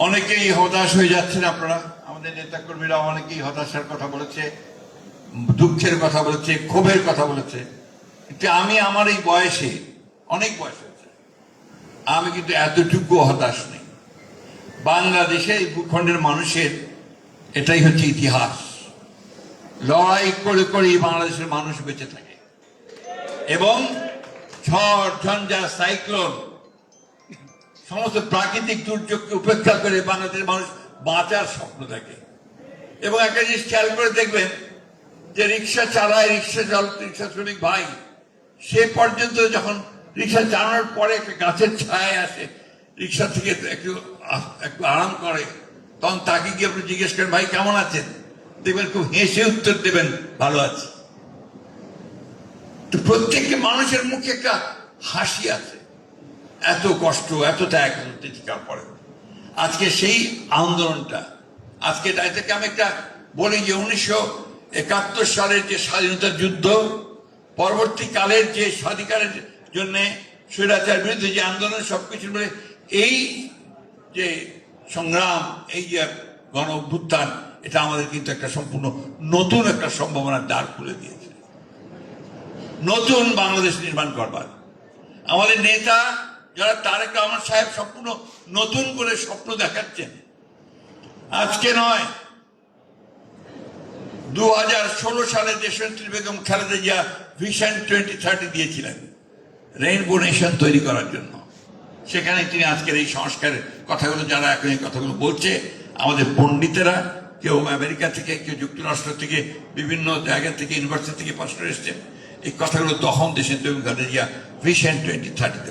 অনেকেই হতাশ হয়ে যাচ্ছেন আপনারা। আমাদের নেতাকর্মীরা অনেকেই হতাশার কথা বলেছে, দুঃখের কথা বলেছে, ক্ষোভের কথা বলেছে। কিন্তু আমি আমার এই বয়সে, অনেক বয়স হয়েছে, আমি কিন্তু এতটুকু হতাশ নেই। বাংলাদেশে এই ভূখণ্ডের মানুষের এটাই হচ্ছে ইতিহাস। লড়াই করে করেই বাংলাদেশের মানুষ বেঁচে থাকে। এবং ঝড়, ঝঞ্ঝা, সাইক্লোন সমস্ত প্রাকৃতিক দুর্যোগকে উপেক্ষা করে বাংলাদেশের মানুষ বাঁচার স্বপ্ন দেখে। এবং একটা জিনিস খেয়াল করে দেখবেন যে রিক্সা চালায় রিক্সা চাল, রিক্সা শ্রমিক ভাই, সে পর্যন্ত যখন রিক্সা চালানোর পরে একটা গাছের ছায় আসে, রিক্সা থেকে একটু একটু আরাম করে, তখন তাকে গিয়ে আপনি জিজ্ঞেস করেন, ভাই, কেমন আছেন? দেখবেন খুব হেসে উত্তর দেবেন, ভালো আছে। তো প্রত্যেকটি মানুষের মুখে একটা হাসি আছে। এত কষ্ট, এত ত্যাগ চিৎকার পরে। আজকে সেই আন্দোলনটা, আজকে তাই থেকে আমি একটা বলি যে উনিশশো একাত্তর সালের যে স্বাধীনতা যুদ্ধ, পরবর্তীকালের যে স্বাধিকারের জন্য স্বৈরাচার বিরুদ্ধে যে আন্দোলন, সবকিছু মিলে এই যে সংগ্রাম, এই যে গণ অভ্যুত্থান, এটা আমাদের কিন্তু একটা সম্পূর্ণ নতুন একটা সম্ভাবনার দ্বার খুলে দিয়েছে। নতুন বাংলাদেশ নির্মাণ করবার। আমাদের নেতা যারা তারেক রহমান সাহেব সম্পূর্ণ নতুন করে স্বপ্ন দেখাচ্ছেন। আজকে নয় দু সালে দেশনেত্রী Begum Khaleda Zia vision twenty thirty দিয়েছিলেন, রেইনবো নেশন তৈরি করার জন্য। সেখানে তিনি আজকের এই সংস্কারের কথাগুলো যারা এখন এই কথাগুলো বলছে, আমাদের পণ্ডিতেরা, কেউ আমেরিকা থেকে, কেউ যুক্তরাষ্ট্র থেকে, বিভিন্ন জায়গা থেকে, ইউনিভার্সিটি থেকে করে এসছেন এই কথাগুলো তখন দেশের বেগম খালেদা জিয়া ভিশন টোয়েন্টি থার্টিতে